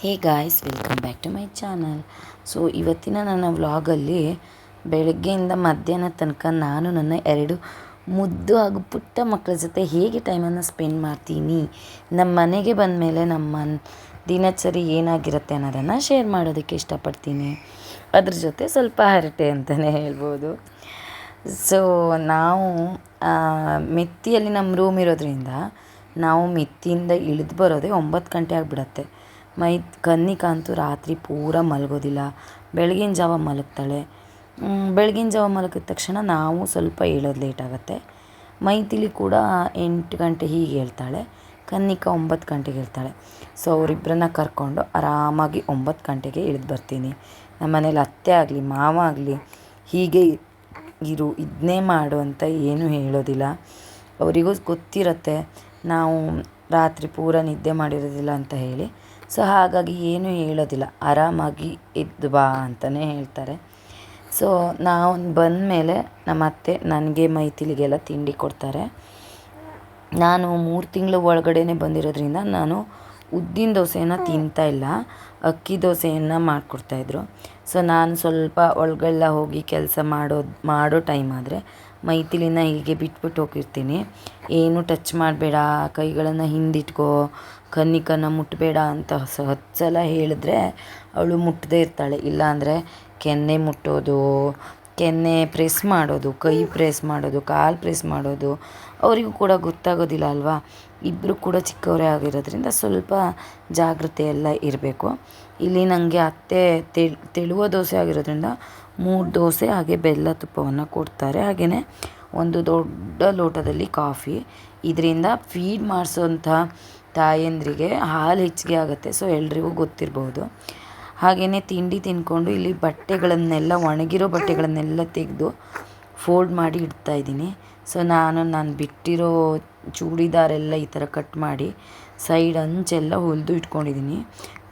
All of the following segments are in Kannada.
Hey guys welcome back to my channel so ಇವತ್ತಿನ ನನ್ನ ವ್ಲಾಗಲ್ಲಿ ಬೆಳಗ್ಗೆಯಿಂದ ಮಧ್ಯಾಹ್ನ ತನಕ ನಾನು ನನ್ನ ಎರಡು ಮುದ್ದು ಹಾಗೂ ಪುಟ್ಟ ಮಕ್ಕಳ ಜೊತೆ ಹೇಗೆ ಟೈಮನ್ನು ಸ್ಪೆಂಡ್ ಮಾಡ್ತೀನಿ ನಮ್ಮ ಮನೆಗೆ ಬಂದ ಮೇಲೆ ನಮ್ಮ ದಿನಚರಿ ಏನಾಗಿರುತ್ತೆ ಅನ್ನೋದನ್ನು ಶೇರ್ ಮಾಡೋದಕ್ಕೆ ಇಷ್ಟಪಡ್ತೀನಿ. ಅದ್ರ ಜೊತೆ ಸ್ವಲ್ಪ ಹರಟೆ ಅಂತಲೇ ಹೇಳ್ಬೋದು. ಸೊ ನಾವು ಮೆತ್ತಿಯಲ್ಲಿ ನಮ್ಮ ರೂಮ್ ಇರೋದ್ರಿಂದ ನಾವು ಮೆತ್ತಿಯಿಂದ ಇಳಿದು ಬರೋದೇ ಒಂಬತ್ತು ಗಂಟೆ ಆಗಿಬಿಡತ್ತೆ. ಮೈ ಕನ್ನಿಕಾ ಅಂತೂ ರಾತ್ರಿ ಪೂರ ಮಲಗೋದಿಲ್ಲ. ಬೆಳಗಿನ ಜಾವ ಮಲಗ್ತಾಳೆ. ಬೆಳಗಿನ ಜಾವ ಮಲಗಿದ ತಕ್ಷಣ ನಾವು ಸ್ವಲ್ಪ ಹೇಳೋದು ಲೇಟ್ ಆಗುತ್ತೆ. ಮೈತಿಲಿ ಕೂಡ ಎಂಟು ಗಂಟೆ ಹೀಗೆ ಹೇಳ್ತಾಳೆ. ಕನ್ನಿಕಾ ಒಂಬತ್ತು ಗಂಟೆಗೆ ಹೇಳ್ತಾಳೆ. ಸೊ ಅವರಿಬ್ಬರನ್ನ ಕರ್ಕೊಂಡು ಆರಾಮಾಗಿ ಒಂಬತ್ತು ಗಂಟೆಗೆ ಇಳಿದು ಬರ್ತೀನಿ. ನಮ್ಮ ಮನೇಲಿ ಅತ್ತೆ ಆಗಲಿ, ಮಾವ ಆಗಲಿ, ಹೀಗೆ ಇರು ಇದನ್ನೇ ಮಾಡು ಅಂತ ಏನೂ ಹೇಳೋದಿಲ್ಲ. ಅವರಿಗೂ ಗೊತ್ತಿರುತ್ತೆ. ನಾವು ರಾತ್ರಿ ಪೂರ ನಿದ್ದೆ ಮಾಡಿರೋದಿಲ್ಲ ಅಂತ ಹೇಳಿ. ಸೊ ಹಾಗಾಗಿ ಏನೂ ಹೇಳೋದಿಲ್ಲ. ಆರಾಮಾಗಿ ಇದ್ದು ಬಾ ಅಂತಲೇ ಹೇಳ್ತಾರೆ. ಸೊ ನಾವು ಬಂದ ಮೇಲೆ ನಮ್ಮ ಅತ್ತೆ ನನಗೆ ಮೈತಿಲಿಗೆಲ್ಲ ತಿಂಡಿ ಕೊಡ್ತಾರೆ. ನಾನು ಮೂರು ತಿಂಗಳು ಒಳಗಡೆ ಬಂದಿರೋದ್ರಿಂದ ನಾನು ಉದ್ದಿನ ದೋಸೆಯನ್ನು ತಿಂತಾ ಇಲ್ಲ. ಅಕ್ಕಿ ದೋಸೆಯನ್ನು ಮಾಡಿಕೊಡ್ತಾಯಿದ್ರು ಸೊ ನಾನು ಸ್ವಲ್ಪ ಒಳಗೆಲ್ಲ ಹೋಗಿ ಕೆಲಸ ಮಾಡೋದು, ಮಾಡೋ ಟೈಮ್ ಆದರೆ ಮೈತಿಲಿನ ಹೀಗೆ ಬಿಟ್ಬಿಟ್ಟು ಹೋಗಿರ್ತೀನಿ. ಏನು ಟಚ್ ಮಾಡಬೇಡ, ಕೈಗಳನ್ನು ಹಿಂದಿಟ್ಕೋ ಕನ್ನಿಕನ್ನ ಮುಟ್ಟಬೇಡ ಅಂತ ಹತ್ತು ಸಲ ಹೇಳಿದ್ರೆ ಅವಳು ಮುಟ್ಟದೇ ಇರ್ತಾಳೆ. ಇಲ್ಲಾಂದರೆ ಕೆನ್ನೆ ಮುಟ್ಟೋದು, ಕೆನ್ನೆ ಪ್ರೆಸ್ ಮಾಡೋದು, ಕೈ ಪ್ರೆಸ್ ಮಾಡೋದು, ಕಾಲು ಪ್ರೆಸ್ ಮಾಡೋದು, ಅವರಿಗೂ ಕೂಡ ಗೊತ್ತಾಗೋದಿಲ್ಲ ಅಲ್ವಾ? ಇಬ್ಬರು ಕೂಡ ಚಿಕ್ಕವರೇ ಆಗಿರೋದ್ರಿಂದ ಸ್ವಲ್ಪ ಜಾಗ್ರತೆ ಎಲ್ಲ ಇರಬೇಕು. ಇಲ್ಲಿ ನನಗೆ ಅತ್ತೆ ತೆಳ್, ತೆಳುವ ದೋಸೆ ಆಗಿರೋದ್ರಿಂದ ಮೂರು ದೋಸೆ ಹಾಗೆ ಬೆಲ್ಲ ತುಪ್ಪವನ್ನು ಕೊಡ್ತಾರೆ. ಹಾಗೆಯೇ ಒಂದು ದೊಡ್ಡ ಲೋಟದಲ್ಲಿ ಕಾಫಿ. ಇದರಿಂದ ಫೀಡ್ ಮಾಡಿಸೋಂಥ ತಾಯಂದ್ರಿಗೆ ಹಾಲು ಹೆಚ್ಚಿಗೆ ಆಗುತ್ತೆ ಸೊ ಎಲ್ರಿಗೂ ಗೊತ್ತಿರ್ಬೋದು. ಹಾಗೆಯೇ ತಿಂಡಿ ತಿಂದ್ಕೊಂಡು ಇಲ್ಲಿ ಬಟ್ಟೆಗಳನ್ನೆಲ್ಲ, ಒಣಗಿರೋ ಬಟ್ಟೆಗಳನ್ನೆಲ್ಲ ತೆಗೆದು ಫೋಲ್ಡ್ ಮಾಡಿ ಇಡ್ತಾ ಇದ್ದೀನಿ. ಸೊ ನಾನು ನಾನು ಬಿಟ್ಟಿರೋ ಚೂಡಿದಾರೆಲ್ಲ ಈ ಥರ ಕಟ್ ಮಾಡಿ ಸೈಡ್ ಅಂಚೆಲ್ಲ ಹೊಲಿದು ಇಟ್ಕೊಂಡಿದ್ದೀನಿ.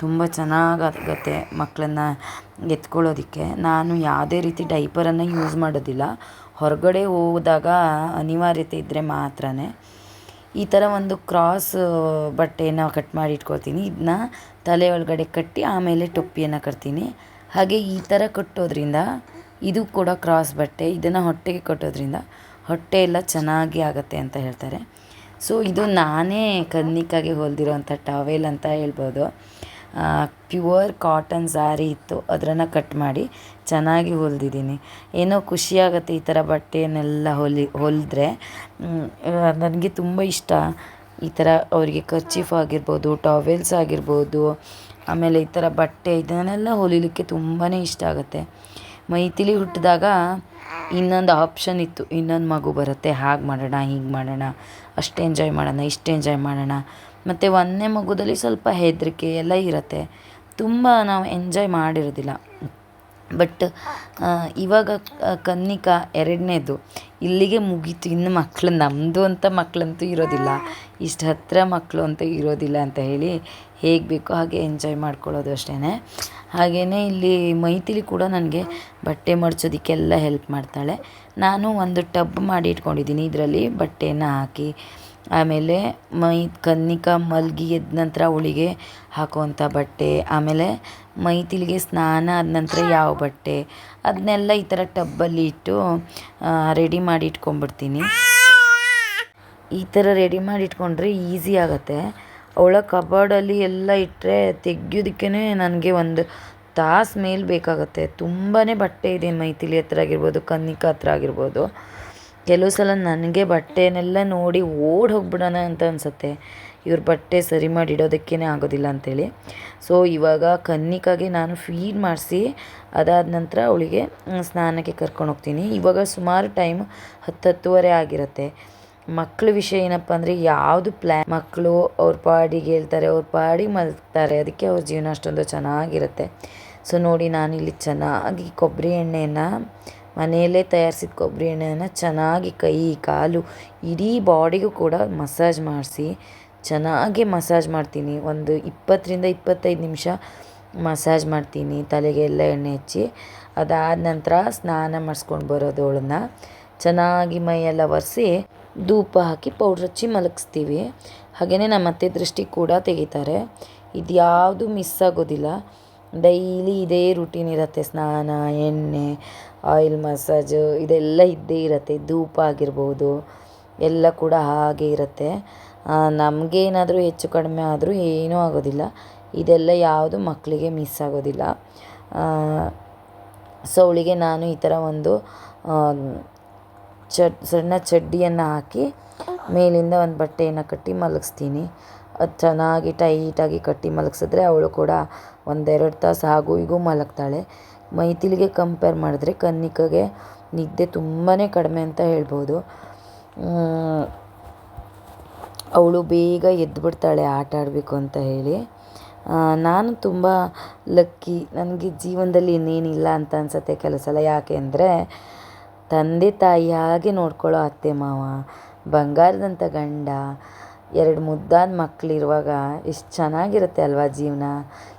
ತುಂಬ ಚೆನ್ನಾಗಾಗತ್ತೆ ಮಕ್ಕಳನ್ನ ಎತ್ಕೊಳ್ಳೋದಕ್ಕೆ. ನಾನು ಯಾವುದೇ ರೀತಿ ಡೈಪರನ್ನು ಯೂಸ್ ಮಾಡೋದಿಲ್ಲ. ಹೊರಗಡೆ ಹೋದಾಗ ಅನಿವಾರ್ಯತೆ ಇದ್ದರೆ ಮಾತ್ರ ಈ ಥರ ಒಂದು ಕ್ರಾಸ್ ಬಟ್ಟೆನ ಕಟ್ ಮಾಡಿ ಇಟ್ಕೊಳ್ತೀನಿ. ಇದನ್ನ ತಲೆ ಒಳಗಡೆ ಕಟ್ಟಿ ಆಮೇಲೆ ಟೊಪ್ಪಿಯನ್ನು ಕಟ್ತೀನಿ. ಹಾಗೆ ಈ ಥರ ಕಟ್ಟೋದ್ರಿಂದ ಇದು ಕೂಡ ಕ್ರಾಸ್ ಬಟ್ಟೆ. ಇದನ್ನು ಹೊಟ್ಟೆಗೆ ಕಟ್ಟೋದ್ರಿಂದ ಹೊಟ್ಟೆ ಎಲ್ಲ ಚೆನ್ನಾಗಿ ಆಗುತ್ತೆ ಅಂತ ಹೇಳ್ತಾರೆ. ಸೊ ಇದು ನಾನೇ ಕನ್ನಿಕಾಗೆ ಹೊಲ್ದಿರೋಂಥ ಟವೆಲ್ ಅಂತ ಹೇಳ್ಬೋದು. ಪ್ಯೂರ್ ಕಾಟನ್ ಸಾರಿ ಇತ್ತು. ಅದನ್ನು ಕಟ್ ಮಾಡಿ ಚೆನ್ನಾಗಿ ಹೊಲಿದಿದ್ದೀನಿ. ಏನೋ ಖುಷಿಯಾಗತ್ತೆ ಈ ಥರ ಬಟ್ಟೆಯನ್ನೆಲ್ಲ ಹೊಲಿ, ಹೊಲಿದ್ರೆ. ನನಗೆ ತುಂಬ ಇಷ್ಟ. ಈ ಥರ ಅವರಿಗೆ ಕರ್ಚೀಫ್ ಆಗಿರ್ಬೋದು ಟವೆಲ್ಸ್ ಆಗಿರ್ಬೋದು, ಆಮೇಲೆ ಈ ಥರ ಬಟ್ಟೆ ಇದನ್ನೆಲ್ಲ ಹೊಲಿಲಿಕ್ಕೆ ತುಂಬಾ ಇಷ್ಟ ಆಗುತ್ತೆ. ಮೈಥಿಲಿ ಹುಟ್ಟಿದಾಗ ಇನ್ನೊಂದು ಆಪ್ಷನ್ ಇತ್ತು. ಇನ್ನೊಂದು ಮಗು ಬರುತ್ತೆ. ಹಾಗೆ ಮಾಡೋಣ, ಹೀಗೆ ಮಾಡೋಣ, ಅಷ್ಟು ಎಂಜಾಯ್ ಮಾಡೋಣ, ಇಷ್ಟು ಎಂಜಾಯ್ ಮಾಡೋಣ. ಮತ್ತು ಒಂದನೇ ಮಗುದಲ್ಲಿ ಸ್ವಲ್ಪ ಹೆದರಿಕೆ ಎಲ್ಲ ಇರುತ್ತೆ. ತುಂಬ ನಾವು ಎಂಜಾಯ್ ಮಾಡಿರೋದಿಲ್ಲ. ಬಟ್ ಇವಾಗ ಕನ್ನಿಕಾ ಎರಡನೇದು. ಇಲ್ಲಿಗೆ ಮುಗೀತು. ಇನ್ನು ಮಕ್ಕಳು ನಮ್ಮದು ಅಂತ ಮಕ್ಕಳಂತೂ ಇರೋದಿಲ್ಲ. ಇಷ್ಟು ಹತ್ತಿರ ಮಕ್ಕಳು ಅಂತ ಇರೋದಿಲ್ಲ ಅಂತ ಹೇಳಿ ಹೇಗೆ ಬೇಕೋ ಹಾಗೆ ಎಂಜಾಯ್ ಮಾಡ್ಕೊಳ್ಳೋದು ಅಷ್ಟೇ ಹಾಗೆಯೇ ಇಲ್ಲಿ ಮೈಥಿಲಿ ಕೂಡ ನನಗೆ ಬಟ್ಟೆ ಮಡ್ಚೋದಕ್ಕೆಲ್ಲ ಹೆಲ್ಪ್ ಮಾಡ್ತಾಳೆ. ನಾನು ಒಂದು ಟಬ್ ಮಾಡಿ ಇಟ್ಕೊಂಡಿದ್ದೀನಿ ಇದರಲ್ಲಿ ಬಟ್ಟೆಯನ್ನು ಹಾಕಿ. ಆಮೇಲೆ ಮೈ ಕನ್ನಿಕಾ ಮಲಗಿ ಎದ್ದ ನಂತರ ಅವಳಿಗೆ ಹಾಕುವಂಥ ಬಟ್ಟೆ, ಆಮೇಲೆ ಮೈತಿಲಿಗೆ ಸ್ನಾನ ಆದ ನಂತರ ಯಾವ ಬಟ್ಟೆ, ಅದನ್ನೆಲ್ಲ ಈ ಥರ ಟಬ್ಬಲ್ಲಿ ಇಟ್ಟು ರೆಡಿ ಮಾಡಿ ಇಟ್ಕೊಂಡ್ಬಿಡ್ತೀನಿ. ಈ ಥರ ರೆಡಿ ಮಾಡಿ ಇಟ್ಕೊಂಡ್ರೆ ಈಸಿ ಆಗುತ್ತೆ. ಅವಳ ಕಬೋರ್ಡಲ್ಲಿ ಎಲ್ಲ ಇಟ್ಟರೆ ತೆಗ್ಯೋದಕ್ಕೇ ನನಗೆ ಒಂದು ತಾಸು ಮೇಲೆ ಬೇಕಾಗುತ್ತೆ. ತುಂಬಾ ಬಟ್ಟೆ ಇದೆ ಮೈಥಿಲಿ ಹತ್ರ ಆಗಿರ್ಬೋದು, ಕನ್ನಿಕಾ ಹತ್ರ ಆಗಿರ್ಬೋದು. ಕೆಲವು ಸಲ ನನಗೆ ಬಟ್ಟೆನೆಲ್ಲ ನೋಡಿ ಓಡಿ ಹೋಗ್ಬಿಡೋಣ ಅಂತ ಅನಿಸುತ್ತೆ. ಇವ್ರ ಬಟ್ಟೆ ಸರಿ ಮಾಡಿ ಇಡೋದಕ್ಕೇ ಆಗೋದಿಲ್ಲ ಅಂಥೇಳಿ ಸೊ ಇವಾಗ ಕನ್ನಿಕಾಗೆ ನಾನು ಫೀಡ್ ಮಾಡಿಸಿ, ಅದಾದ ನಂತರ ಅವಳಿಗೆ ಸ್ನಾನಕ್ಕೆ ಕರ್ಕೊಂಡು ಹೋಗ್ತೀನಿ. ಇವಾಗ ಸುಮಾರು ಟೈಮ್ ಹತ್ತು ಹತ್ತುವರೆ ಆಗಿರುತ್ತೆ. ಮಕ್ಕಳ ವಿಷಯ ಏನಪ್ಪ ಅಂದರೆ ಯಾವುದು ಪ್ಲ್ಯಾನ್ ಮಕ್ಕಳು ಅವ್ರ ಪಾಡಿಗೆ ಹೇಳ್ತಾರೆ, ಅವ್ರ ಪಾಡಿಗೆ ಮಲಗ್ತಾರೆ. ಅದಕ್ಕೆ ಅವ್ರ ಜೀವನ ಅಷ್ಟೊಂದು ಚೆನ್ನಾಗಿರುತ್ತೆ. ಸೊ ನೋಡಿ ನಾನು ಇಲ್ಲಿ ಚೆನ್ನಾಗಿ ಕೊಬ್ಬರಿ ಎಣ್ಣೆಯನ್ನು ಮನೆಯಲ್ಲೇ ತಯಾರಿಸಿದ ಕೊಬ್ಬರಿ ಎಣ್ಣೆಯನ್ನು ಚೆನ್ನಾಗಿ ಕೈ, ಕಾಲು ಇಡೀ ಬಾಡಿಗೂ ಕೂಡ ಮಸಾಜ್ ಮಾಡಿಸಿ, ಚೆನ್ನಾಗಿ ಮಸಾಜ್ ಮಾಡ್ತೀನಿ. ಒಂದು ಇಪ್ಪತ್ತರಿಂದ ಇಪ್ಪತ್ತೈದು ನಿಮಿಷ ಮಸಾಜ್ ಮಾಡ್ತೀನಿ. ತಲೆಗೆಲ್ಲ ಎಣ್ಣೆ ಹಚ್ಚಿ. ಅದಾದ ನಂತರ ಸ್ನಾನ ಮಾಡಿಸ್ಕೊಂಡು ಅವಳನ್ನ. ಚೆನ್ನಾಗಿ ಮೈಯೆಲ್ಲ ಒರೆಸಿ ಧೂಪ ಹಾಕಿ ಪೌಡ್ರ್ ಹಚ್ಚಿ ಮಲಗಿಸ್ತೀವಿ. ಹಾಗೆಯೇ ನಮ್ಮ ಅತ್ತೆ ದೃಷ್ಟಿ ಕೂಡ ತೆಗಿತಾರೆ. ಇದ್ಯಾವುದು ಮಿಸ್ ಆಗೋದಿಲ್ಲ. ಡೈಲಿ ಇದೇ ರೂಟೀನ್ ಇರುತ್ತೆ. ಸ್ನಾನ, ಎಣ್ಣೆ ಆಯಿಲ್ ಮಸಾಜು ಇದೆಲ್ಲ ಇದ್ದೇ ಇರುತ್ತೆ. ಧೂಪ ಆಗಿರ್ಬೋದು, ಎಲ್ಲ ಕೂಡ ಹಾಗೆ ಇರುತ್ತೆ. ನಮಗೇನಾದರೂ ಹೆಚ್ಚು ಕಡಿಮೆ ಆದರೂ ಏನೂ ಆಗೋದಿಲ್ಲ. ಇದೆಲ್ಲ ಯಾವುದು ಮಕ್ಕಳಿಗೆ ಮಿಸ್ ಆಗೋದಿಲ್ಲ. ಸೊ ಅವಳಿಗೆ ನಾನು ಈ ಥರ ಒಂದು ಚಡ್, ಸಣ್ಣ ಚಡ್ಡಿಯನ್ನು ಹಾಕಿ ಮೇಲಿಂದ ಒಂದು ಬಟ್ಟೆಯನ್ನು ಕಟ್ಟಿ ಮಲಗಿಸ್ತೀನಿ. ಅದು ಚೆನ್ನಾಗಿ ಟೈಟಾಗಿ ಕಟ್ಟಿ ಮಲಗಿಸಿದ್ರೆ ಅವಳು ಕೂಡ ಒಂದೆರಡು ತಾಸು ಹಾಗೂ ಮಲಗ್ತಾಳೆ. ಮೈಥಿಲಿಗೆ ಕಂಪೇರ್ ಮಾಡಿದ್ರೆ ಕನ್ನಿಕಗೆ ನಿದ್ದೆ ತುಂಬಾ ಕಡಿಮೆ ಅಂತ ಹೇಳ್ಬೋದು. ಅವಳು ಬೇಗ ಎದ್ದುಬಿಡ್ತಾಳೆ ಆಟ ಆಡಬೇಕು ಅಂತ ಹೇಳಿ. ನಾನು ತುಂಬ ಲಕ್ಕಿ ನನಗೆ ಜೀವನದಲ್ಲಿ ಇನ್ನೇನಿಲ್ಲ ಅಂತ ಅನ್ಸುತ್ತೆ ಕೆಲವು ಸಲ ಯಾಕೆ ಅಂದರೆ ತಂದೆ ತಾಯಿ ಹಾಗೆ ನೋಡ್ಕೊಳ್ಳೋ ಅತ್ತೆ ಮಾವ ಬಂಗಾರದಂಥ ಗಂಡ, ಎರಡು ಮುದ್ದಾದ ಮಕ್ಕಳಿರುವಾಗ ಎಷ್ಟು ಚೆನ್ನಾಗಿರುತ್ತೆ ಅಲ್ವಾ ಜೀವನ?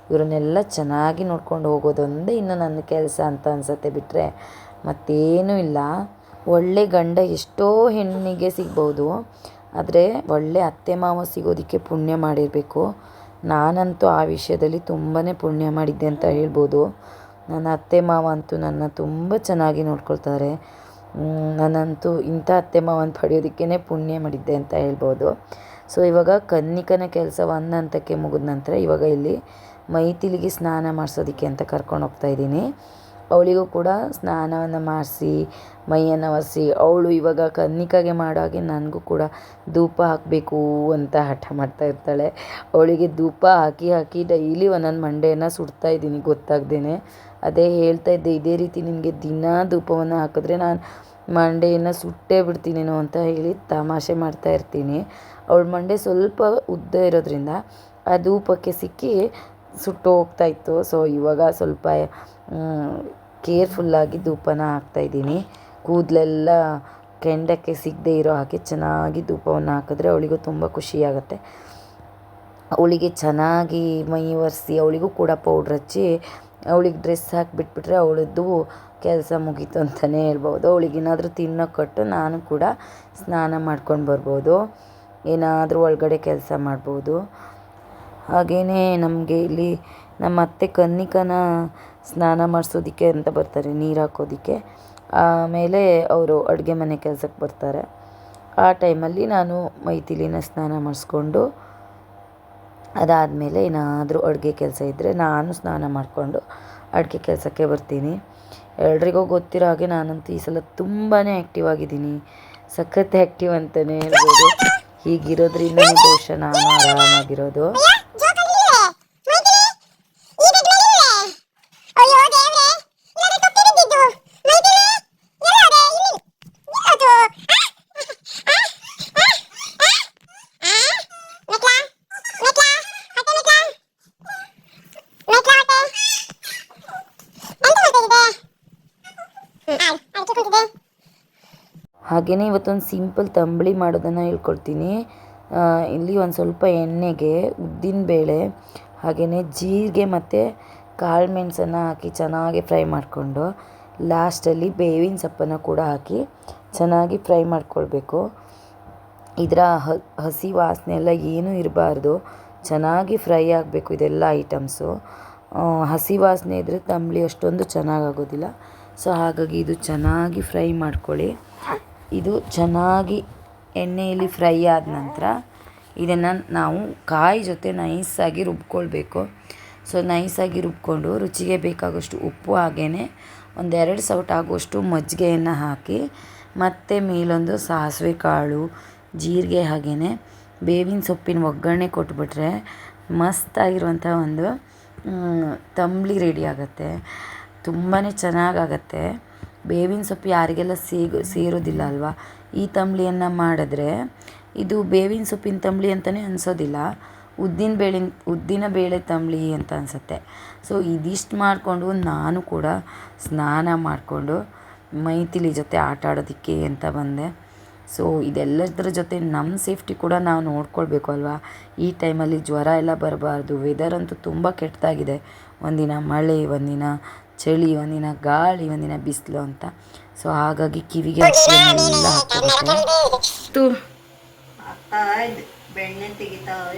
ಇವರನ್ನೆಲ್ಲ ಚೆನ್ನಾಗಿ ನೋಡ್ಕೊಂಡು ಹೋಗೋದೊಂದೇ ಇನ್ನು ನನ್ನ ಕೆಲಸ ಅಂತ ಅನ್ಸುತ್ತೆ ಬಿಟ್ಟರೆ ಮತ್ತೇನೂ ಇಲ್ಲ. ಒಳ್ಳೆ ಗಂಡ ಎಷ್ಟೋ ಹೆಣ್ಣಿಗೆ ಸಿಗ್ಬೋದು, ಆದರೆ ಒಳ್ಳೆ ಅತ್ತೆ ಮಾವ ಸಿಗೋದಕ್ಕೆ ಪುಣ್ಯ ಮಾಡಿರಬೇಕು. ನಾನಂತೂ ಆ ವಿಷಯದಲ್ಲಿ ತುಂಬಾ ಪುಣ್ಯ ಮಾಡಿದ್ದೆ ಅಂತ ಹೇಳ್ಬೋದು. ನನ್ನ ಅತ್ತೆ ಮಾವ ಅಂತೂ ನನ್ನ ತುಂಬ ಚೆನ್ನಾಗಿ ನೋಡ್ಕೊಳ್ತಾರೆ. ನಾನಂತೂ ಇಂಥ ಅತ್ತೆ ಮಾವನ ಪಡೆಯೋದಕ್ಕೇ ಪುಣ್ಯ ಮಾಡಿದ್ದೆ ಅಂತ ಹೇಳ್ಬೋದು. ಸೊ, ಇವಾಗ ಕನ್ನಿಕನ ಕೆಲಸ ಒಂದು ಹಂತಕ್ಕೆ ಮುಗಿದ ನಂತರ ಇವಾಗ ಇಲ್ಲಿ ಮೈತಿಲಿಗೆ ಸ್ನಾನ ಮಾಡಿಸೋದಕ್ಕೆ ಅಂತ ಕರ್ಕೊಂಡು ಹೋಗ್ತಾ ಇದ್ದೀನಿ. ಅವಳಿಗೂ ಕೂಡ ಸ್ನಾನವನ್ನು ಮಾಡಿಸಿ, ಮೈಯನ್ನು ಒರೆಸಿ, ಅವಳು ಇವಾಗ ಕನ್ನಿಕಾಗೆ ಮಾಡೋ ಹಾಗೆ ನನಗೂ ಕೂಡ ಧೂಪ ಹಾಕಬೇಕು ಅಂತ ಹಠ ಮಾಡ್ತಾ ಇರ್ತಾಳೆ. ಅವಳಿಗೆ ಧೂಪ ಹಾಕಿ ಹಾಕಿ ಡೈಲಿ ಒಂದೊಂದು ಮಂಡೆಯನ್ನು ಸುಡ್ತಾ ಇದ್ದೀನಿ ಗೊತ್ತಾಗ್ದೇ ಅದೇ ಹೇಳ್ತಾ ಇದ್ದೆ, ಇದೇ ರೀತಿ ನಿನಗೆ ದಿನಾ ಧೂಪವನ್ನು ಹಾಕಿದ್ರೆ ನಾನು ಮಂಡೆಯನ್ನು ಸುಟ್ಟೇ ಬಿಡ್ತೀನೇನೋ ಅಂತ ಹೇಳಿ ತಮಾಷೆ ಮಾಡ್ತಾ ಇರ್ತೀನಿ. ಅವಳ ಮಂಡೆ ಸ್ವಲ್ಪ ಉದ್ದ ಇರೋದ್ರಿಂದ ಆ ಧೂಪಕ್ಕೆ ಸಿಕ್ಕಿ ಸುಟ್ಟು ಹೋಗ್ತಾಯಿತ್ತು ಸೊ ಇವಾಗ ಸ್ವಲ್ಪ ಕೇರ್ಫುಲ್ಲಾಗಿ ಧೂಪನ ಹಾಕ್ತಾಯಿದ್ದೀನಿ ಕೂದಲೆಲ್ಲ ಕೆಂಡಕ್ಕೆ ಸಿಗದೆ ಇರೋ ಹಾಗೆ ಚೆನ್ನಾಗಿ ಧೂಪವನ್ನು ಹಾಕಿದ್ರೆ ಅವಳಿಗೂ ತುಂಬ ಖುಷಿಯಾಗುತ್ತೆ ಅವಳಿಗೆ ಚೆನ್ನಾಗಿ ಮೈ ಒರೆಸಿ ಅವಳಿಗೂ ಕೂಡ ಪೌಡ್ರ್ ಹಚ್ಚಿ, ಅವಳಿಗೆ ಡ್ರೆಸ್ ಹಾಕಿಬಿಟ್ಬಿಟ್ರೆ ಅವಳದ್ದು ಕೆಲಸ ಮುಗೀತು ಅಂತಲೇ ಹೇಳ್ಬೋದು. ಅವಳಿಗೇನಾದರೂ ತಿನ್ನೋ ಕೊಟ್ಟು ನಾನು ಕೂಡ ಸ್ನಾನ ಮಾಡ್ಕೊಂಡು ಬರ್ಬೋದು. ಏನಾದರೂ ಒಳಗಡೆ ಕೆಲಸ ಮಾಡ್ಬೋದು. ಹಾಗೆಯೇ ನಮಗೆ ಇಲ್ಲಿ ನಮ್ಮ ಅತ್ತೆ ಕನ್ನಿಕನ ಸ್ನಾನ ಮಾಡಿಸೋದಕ್ಕೆ ಅಂತ ಬರ್ತಾರೆ, ನೀರು ಹಾಕೋದಕ್ಕೆ. ಆಮೇಲೆ ಅವರು ಅಡುಗೆ ಮನೆ ಕೆಲಸಕ್ಕೆ ಬರ್ತಾರೆ. ಆ ಟೈಮಲ್ಲಿ ನಾನು ಮೈಥಿಲಿನ ಸ್ನಾನ ಮಾಡಿಸ್ಕೊಂಡು, ಅದಾದಮೇಲೆ ಏನಾದರೂ ಅಡುಗೆ ಕೆಲಸ ಇದ್ದರೆ ನಾನು ಸ್ನಾನ ಮಾಡಿಕೊಂಡು ಅಡುಗೆ ಕೆಲಸಕ್ಕೆ ಬರ್ತೀನಿ. ಎಲ್ರಿಗೂ ಗೊತ್ತಿರೋ ಹಾಗೆ ನಾನಂತೂ ಈ ಸಲ ತುಂಬಾ ಆ್ಯಕ್ಟಿವ್ ಆಗಿದ್ದೀನಿ. ಸಖತ್ ಆ್ಯಕ್ಟಿವ್ ಅಂತಲೇ ಹೇಳ್ಬೋದು. ಹೀಗಿರೋದ್ರಿಂದ ಬಹುಶಃ ನಾನು ಆರಾಮಾಗಿರೋದು. ಹಾಗೆಯೇ ಇವತ್ತೊಂದು ಸಿಂಪಲ್ ತಂಬಳಿ ಮಾಡೋದನ್ನು ಹೇಳ್ಕೊಡ್ತೀನಿ. ಇಲ್ಲಿ ಒಂದು ಸ್ವಲ್ಪ ಎಣ್ಣೆಗೆ ಉದ್ದಿನ ಬೇಳೆ ಹಾಗೆಯೇ ಜೀರಿಗೆ ಮತ್ತು ಕಾಳು ಮೆಣಸನ್ನು ಹಾಕಿ ಚೆನ್ನಾಗಿ ಫ್ರೈ ಮಾಡಿಕೊಂಡು, ಲಾಸ್ಟಲ್ಲಿ ಬೇವಿನ ಸೊಪ್ಪನ್ನು ಕೂಡ ಹಾಕಿ ಚೆನ್ನಾಗಿ ಫ್ರೈ ಮಾಡಿಕೊಳ್ಬೇಕು. ಇದರ ಹಸಿ ವಾಸನೆ ಎಲ್ಲ ಏನೂ ಇರಬಾರ್ದು. ಚೆನ್ನಾಗಿ ಫ್ರೈ ಆಗಬೇಕು ಇದೆಲ್ಲ ಐಟಮ್ಸು. ಹಸಿ ವಾಸನೆ ಇದ್ದರೆ ತಂಬಳಿ ಅಷ್ಟೊಂದು ಚೆನ್ನಾಗಾಗೋದಿಲ್ಲ ಸೊ ಹಾಗಾಗಿ ಇದು ಚೆನ್ನಾಗಿ ಫ್ರೈ ಮಾಡ್ಕೊಳ್ಳಿ. ಇದು ಚೆನ್ನಾಗಿ ಎಣ್ಣೆಯಲ್ಲಿ ಫ್ರೈ ಆದ ನಂತರ ಇದನ್ನು ನಾವು ಕಾಯಿ ಜೊತೆ ನೈಸಾಗಿ ರುಬ್ಕೊಳ್ಬೇಕು. ಸೊ, ನೈಸಾಗಿ ರುಬ್ಕೊಂಡು ರುಚಿಗೆ ಬೇಕಾಗುವಷ್ಟು ಉಪ್ಪು ಹಾಗೆಯೇ ಒಂದೆರಡು ಸೌಟ್ ಆಗುವಷ್ಟು ಮಜ್ಜಿಗೆಯನ್ನು ಹಾಕಿ, ಮತ್ತು ಮೇಲೊಂದು ಸಾಸಿವೆ ಕಾಳು, ಜೀರಿಗೆ ಹಾಗೆಯೇ ಬೇವಿನ ಸೊಪ್ಪಿನ ಒಗ್ಗರಣೆ ಕೊಟ್ಬಿಟ್ರೆ ಮಸ್ತಾಗಿರುವಂಥ ಒಂದು ತಂಬ್ಳಿ ರೆಡಿ ಆಗುತ್ತೆ. ತುಂಬಾ ಚೆನ್ನಾಗಾಗತ್ತೆ. ಬೇವಿನ ಸೊಪ್ಪು ಯಾರಿಗೆಲ್ಲ ಸಿಗು ಸೇರೋದಿಲ್ಲ ಅಲ್ವಾ? ಈ ತಂಬಳಿಯನ್ನು ಮಾಡಿದ್ರೆ ಇದು ಬೇವಿನ ಸೊಪ್ಪಿನ ತಂಬಳಿ ಅಂತಲೇ ಅನಿಸೋದಿಲ್ಲ. ಉದ್ದಿನ ಬೇಳೆ ಉದ್ದಿನ ಬೇಳೆ ತಂಬಳಿ ಅಂತ ಅನಿಸುತ್ತೆ. ಸೊ ಇದಿಷ್ಟು ಮಾಡಿಕೊಂಡು ನಾನು ಕೂಡ ಸ್ನಾನ ಮಾಡಿಕೊಂಡು ಮೈಥಿಲಿ ಜೊತೆ ಆಟ ಆಡೋದಕ್ಕೆ ಅಂತ ಬಂದೆ. ಸೊ ಇದೆಲ್ಲದರ ಜೊತೆ ನಮ್ಮ ಸೇಫ್ಟಿ ಕೂಡ ನಾವು ನೋಡ್ಕೊಳ್ಬೇಕು ಅಲ್ವಾ? ಈ ಟೈಮಲ್ಲಿ ಜ್ವರ ಎಲ್ಲ ಬರಬಾರ್ದು. ವೆದರ್ ಅಂತೂ ತುಂಬ ಕೆಟ್ಟದಾಗಿದೆ. ಒಂದಿನ ಮಳೆ, ಒಂದಿನ ಚಳಿ ಒಂದಿನ ಗಾಳಿ ಒಂದಿನ ಬಿಸಿಲು ಅಂತ. ಸೊ ಹಾಗಾಗಿ ಕಿವಿಗೆ ಎಲ್ಲ ಹಾಕೋಬೇಕು ಬೆಣ್ಣೆ ತೆಗಿತಾ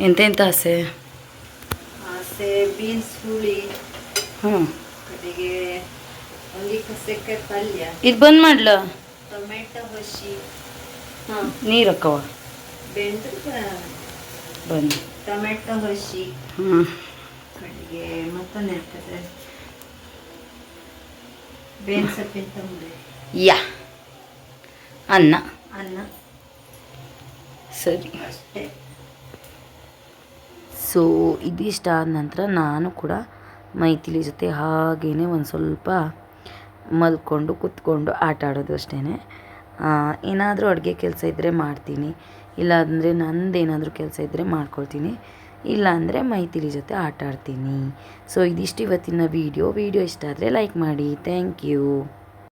ಎಂತೆಂಥ ಆಸೆ ಮತ್ತೆ ಬೀನ್ಸ್ ಹುಳಿ ಹ್ಞೂ. ಕಡೆಗೆ ಒಂದು ಕಸೆಕಾಯಿ ಪಲ್ಯ. ಇದು ಬಂದ್ ಮಾಡ್ಲ? ಟೊಮೆಟೊ ಹಸಿ. ಹಾಂ ನೀರು ಹಾಕವ ಬೆಂಡು ಬಂದು. ಟೊಮೆಟೊ ಹಸಿ. ಹ್ಞೂ. ಕಡೆಗೆ ಮತ್ತೊಂದು ಇರ್ತದೆ. ಯಾ. ಅನ್ನ. ಅನ್ನ. ಸರಿ. ಸೊ ಇದಿಷ್ಟ ಆದ ನಂತರ ನಾನು ಕೂಡ ಮೈಥಿಲಿ ಜೊತೆ ಹಾಗೇ ಒಂದು ಸ್ವಲ್ಪ ಮಲ್ಕೊಂಡು ಕುತ್ಕೊಂಡು ಆಟ ಆಡೋದು ಅಷ್ಟೇ ಏನಾದರೂ ಅಡುಗೆ ಕೆಲಸ ಇದ್ದರೆ ಮಾಡ್ತೀನಿ. ಇಲ್ಲಾಂದರೆ ನಂದೇನಾದರೂ ಕೆಲಸ ಇದ್ದರೆ ಮಾಡ್ಕೊಳ್ತೀನಿ. ಇಲ್ಲಾಂದರೆ ಮೈಥಿಲಿ ಜೊತೆ ಆಟ ಆಡ್ತೀನಿ. ಸೊ ಇದಿಷ್ಟು ಇವತ್ತಿನ ವೀಡಿಯೋ ವೀಡಿಯೋ ಇಷ್ಟ ಆದರೆ ಲೈಕ್ ಮಾಡಿ. Thank you